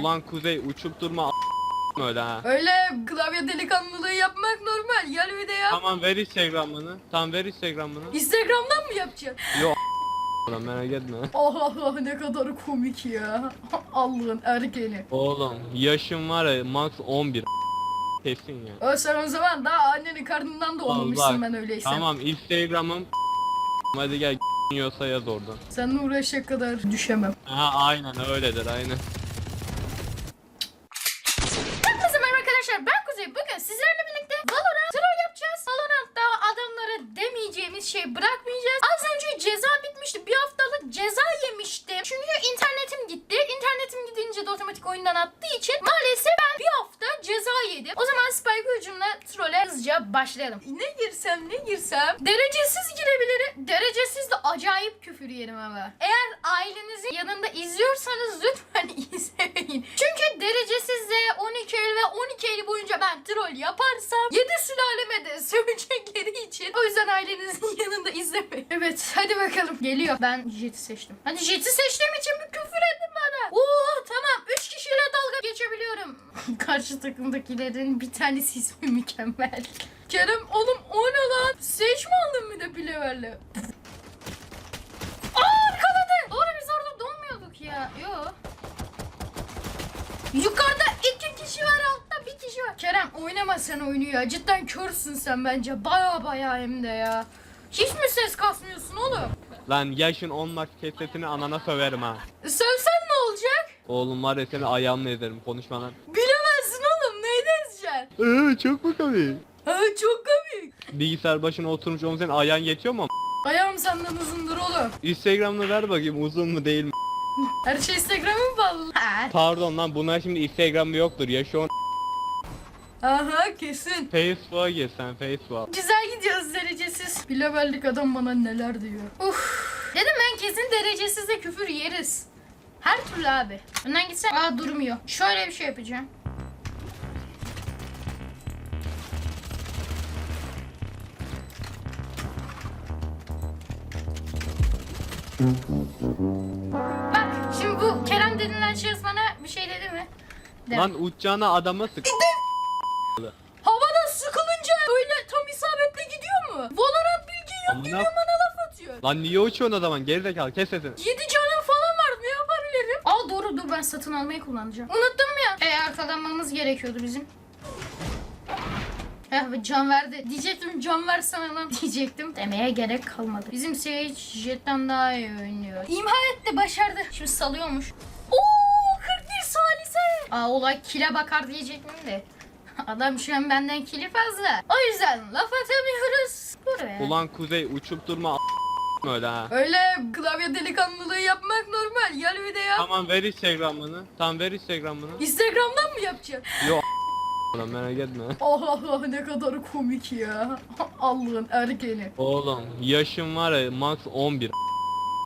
Ulan Kuzey uçup durma a- öyle ha. Öyle klavye delikanlılığı yapmak normal. Gel bir de yap. Tamam ver Instagram'ını. Tamam ver Instagram'ını. Instagram'dan mı yapacaksın? Yok Ulan merak etme. Allah Allah ne kadar komik ya. Allah'ın ergeni. Oğlum yaşım var ya max 11 kesin ya. O sen o zaman daha annenin karnından doğmamışsın Allah. ben öyleyse. Tamam Instagram'ım hadi gel yiyorsa yaz oradan. Seninle uğraşacak kadar düşemem. Ha aynen öyledir aynen. Herkese merhaba arkadaşlar ben Kuzey. Bugün sizlerle birlikte Valorant troll yapacağız. Valorant'ta adamlara demeyeceğimiz şey bırakmayacağız. Az önce ceza bitmişti. Bir haftalık ceza yemiştim. Çünkü internetim gitti. İnternetim otomatik oyundan attığı için maalesef ben bir hafta ceza yedim. O zaman Spike ucumla trolle hızlıca başlayalım. Ne girsem ne girsem derecesiz girebilirim. Derecesiz de acayip küfür yerim ama. Eğer ailenizin yanında izliyorsanız lütfen izlemeyin. Çünkü derecesizde 12 Eylül ve 12 Eylül boyunca ben troll yaparsam 7 sülaleme de sövecekleri için o yüzden ailenizin yanında izlemeyin. Evet hadi bakalım geliyor. Ben Jet'i seçtim. Hadi Jet'i seçtiğim için bir küfür edin bana. Oo tamam 3 kişiyle dalga geçebiliyorum. Karşı takımdakilerin bir tanesi ismi mükemmel. Kerem oğlum o ne lan? Seç mi aldın bir de Bilever'le? Aa arkaladı. Doğru biz orada donmuyorduk ya. Yo. Yukarıda iki kişi var altta bir kişi var. Kerem oynama sen oyunu ya. Cidden körsün sen bence. Baya baya hem de ya. Hiç mi ses kasmıyorsun oğlum? Lan yaşın 10 maç kesesini anana söverim ha. Sövsen ne olacak? Oğlum var ya seni ayağımla ezerim konuşma lan. Neydi Eee çok mu komik? Ha, çok komik. Bilgisayar başına oturmuş oğlum senin ayağın yetiyor mu? Ayağım senden uzundur oğlum. Instagram'ını ver bakayım uzun mu değil mi? Her şey Instagram'a mı bağlı? Ha. Pardon lan bunlar şimdi Instagram'ı yoktur ya şu an Aha kesin. Facebook'a gir sen Facebook'a. Güzel gidiyoruz derecesiz. Bileberlik adam bana neler diyor. Uf. Dedim ben kesin derecesiz de küfür yeriz. Her türlü abi. Önden gitsen aa durmuyor. Şöyle bir şey yapacağım. Bak şimdi bu Kerem denilen şahıs bana bir şey dedi mi? De. Lan uçacağına adama sık. Havada sıkılınca öyle tam isabetle gidiyor mu? Valorant bilgi yok Amına- gidiyor bana laf atıyor. Lan niye uçuyorsun o zaman gerizekalı kes sesini. 7 canım falan var ne yapabilirim? Aa doğru dur ben satın almayı kullanacağım. Unuttum ya. E arkalanmamız gerekiyordu bizim. Eh be, can verdi. Diyecektim can versene lan diyecektim. Demeye gerek kalmadı. Bizim Sage Jet'ten daha iyi oynuyor. İmha etti başardı. Şimdi salıyormuş. Oo 41 salise. Aa olay kile bakar diyecektim de. Adam şu an benden kili fazla. O yüzden laf atamıyoruz. Buraya. Ulan Kuzey uçup durma öyle ha. Öyle klavye delikanlılığı yapmak normal. Gel bir de yap. Tamam ver Instagram'ını. Tamam ver Instagram'ını. Instagram'dan mı yapacaksın? Yok Ulan merak etme. Allah Allah ne kadar komik ya. Allah'ın ergeni. Oğlum yaşım var ya max 11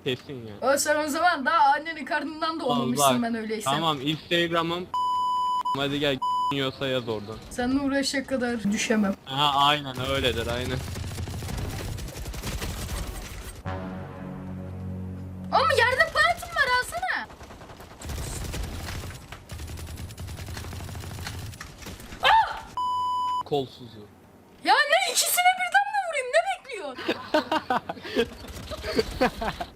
kesin ya. O sen o zaman daha annenin karnından doğmamışsın Allah. ben öyleyse. Tamam Instagram'ım hadi gel yiyorsa yaz oradan. Seninle uğraşacak kadar düşemem. Ha aynen öyledir aynen. Kolsuzu. Ya ne ikisine birden mi vurayım ne bekliyorsun?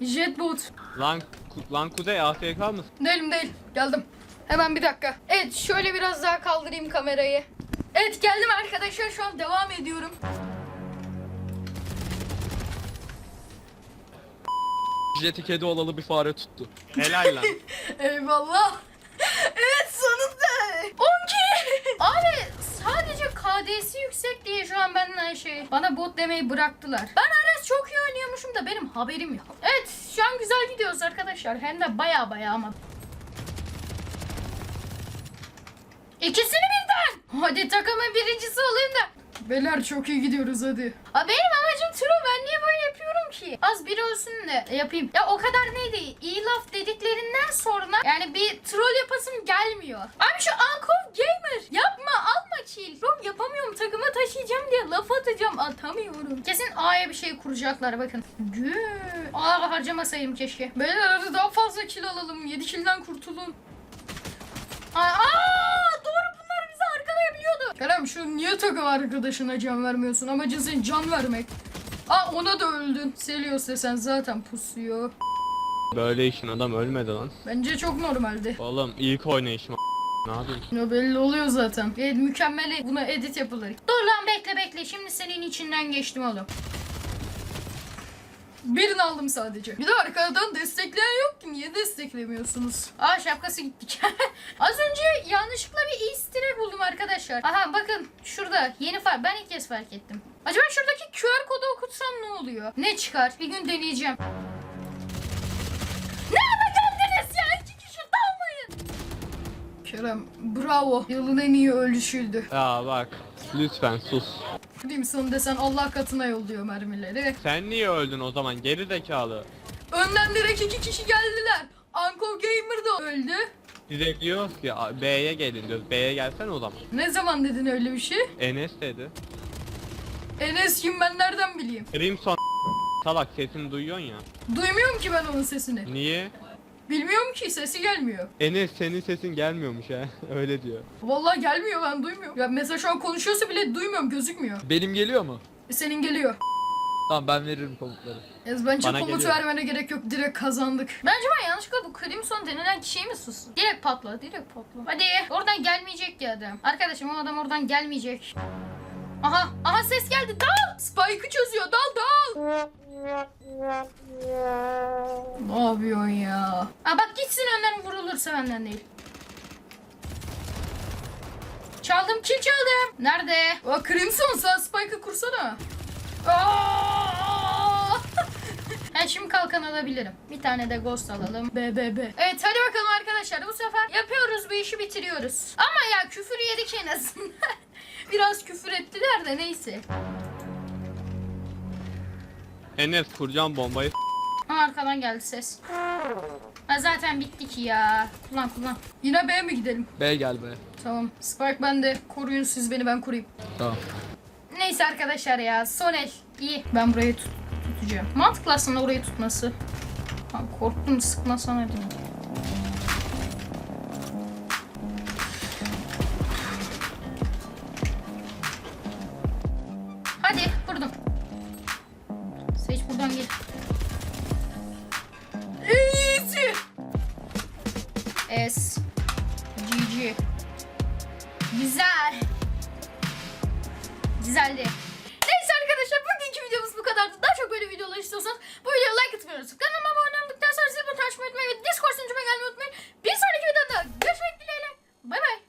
Jetbot. Lan ku- lan Kuzey AFK mısın? Değilim değil. Geldim. Hemen bir dakika. Evet şöyle biraz daha kaldırayım kamerayı. Evet geldim arkadaşlar şu an devam ediyorum. Jeti kedi olalı bir fare tuttu. Helal lan. Eyvallah. evet sonunda. 12. Abi sadece KD'si yüksek diye benden şey bana bot demeyi bıraktılar. Ben Ares çok iyi oynuyormuşum da benim haberim yok. Evet şu an güzel gidiyoruz arkadaşlar. Hem de baya baya ama. İkisini birden. Hadi takımın birincisi olayım da. Beyler çok iyi gidiyoruz hadi. Aa, benim amacım troll. Ben niye böyle yapıyorum ki? Az biri olsun da yapayım. Ya o kadar neydi? İyi laf dediklerinden sonra yani bir troll yapasım gelmiyor. Abi şu Ankov laf atacağım atamıyorum. Kesin A'ya bir şey kuracaklar bakın. Gü. A harcamasayım keşke. Böyle arada daha fazla kill alalım. 7 killden kurtulun. Aa, doğru bunlar bizi arkalayabiliyordu. Kerem şu niye takım arkadaşına can vermiyorsun? Amacın senin can vermek. Aa ona da öldün. Selios desen zaten pusuyor. Böyle işin adam ölmedi lan. Bence çok normaldi. Oğlum ilk oynayışım ne yapıyorsun? Ya belli oluyor zaten. E, mükemmel buna edit yapılır. Dur lan bekle bekle. Şimdi senin içinden geçtim oğlum. Birini aldım sadece. Bir de arkadan destekleyen yok ki. Niye desteklemiyorsunuz? Aa şapkası gittik. Az önce yanlışlıkla bir easter buldum arkadaşlar. Aha bakın şurada yeni fark. Ben ilk kez fark ettim. Acaba şuradaki QR kodu okutsam ne oluyor? Ne çıkar? Bir gün deneyeceğim. Kerem bravo. Yılın en iyi ölüşüydü. Ya bak lütfen sus. Crimson desen Allah katına yolluyor mermileri. Sen niye öldün o zaman geri zekalı? Önden direkt iki kişi geldiler. Uncle Gamer da öldü. Direkt diyoruz ki "A- B'ye gelin diyoruz. B'ye gelsen o zaman. Ne zaman dedin öyle bir şey? Enes dedi. Enes kim ben nereden bileyim? Crimson salak sesini duyuyorsun ya. Duymuyorum ki ben onun sesini. Niye? Bilmiyorum ki sesi gelmiyor. Enes senin sesin gelmiyormuş ha. Öyle diyor. Vallahi gelmiyor ben duymuyorum. Ya mesela şu an konuşuyorsa bile duymuyorum gözükmüyor. Benim geliyor mu? E, senin geliyor. Tamam ben veririm komutları. Ez bence Bana komut geliyor. vermene gerek yok. Direkt kazandık. Bence ben yanlışlıkla bu Crimson denilen kişiyi mi sustum? Direkt patla, direkt patla. Hadi oradan gelmeyecek ya adam. Arkadaşım o adam oradan gelmeyecek. Aha, aha ses geldi. Dal! Spike'ı çözüyor. Dal, dal. Ne yapıyorsun ya? Aa bak gitsin önden vurulursa benden değil. Çaldım, kill çaldım. Nerede? Aa Crimson sen Spike'ı kursana. Aa! Ben şimdi kalkan alabilirim. Bir tane de ghost alalım. BBB. Evet hadi bakalım arkadaşlar. Bu sefer yapıyoruz bu işi bitiriyoruz. Ama ya küfür yedik en azından. Biraz küfür ettiler de neyse. Enes kuracağım bombayı. Ha, arkadan geldi ses. Ha, zaten bitti ki ya. Kullan kullan. Yine B'ye mi gidelim? B gel be. Tamam. Spike bende. Koruyun siz beni ben koruyayım. Tamam. Neyse arkadaşlar ya. Son el. İyi. Ben burayı tut tutacağım. Mantıklı aslında orayı tutması. Ha, korktum sıkmasana dedim. Güzel. Güzeldi. Neyse arkadaşlar bugünkü videomuz bu kadardı. Daha çok böyle videolar istiyorsanız bu videoya like atmayı unutmayın. Kanalıma abone olduktan sonra zil butonunu açmayı unutmayın ve Discord sunucuma gelmeyi unutmayın. Bir sonraki videoda görüşmek dileğiyle.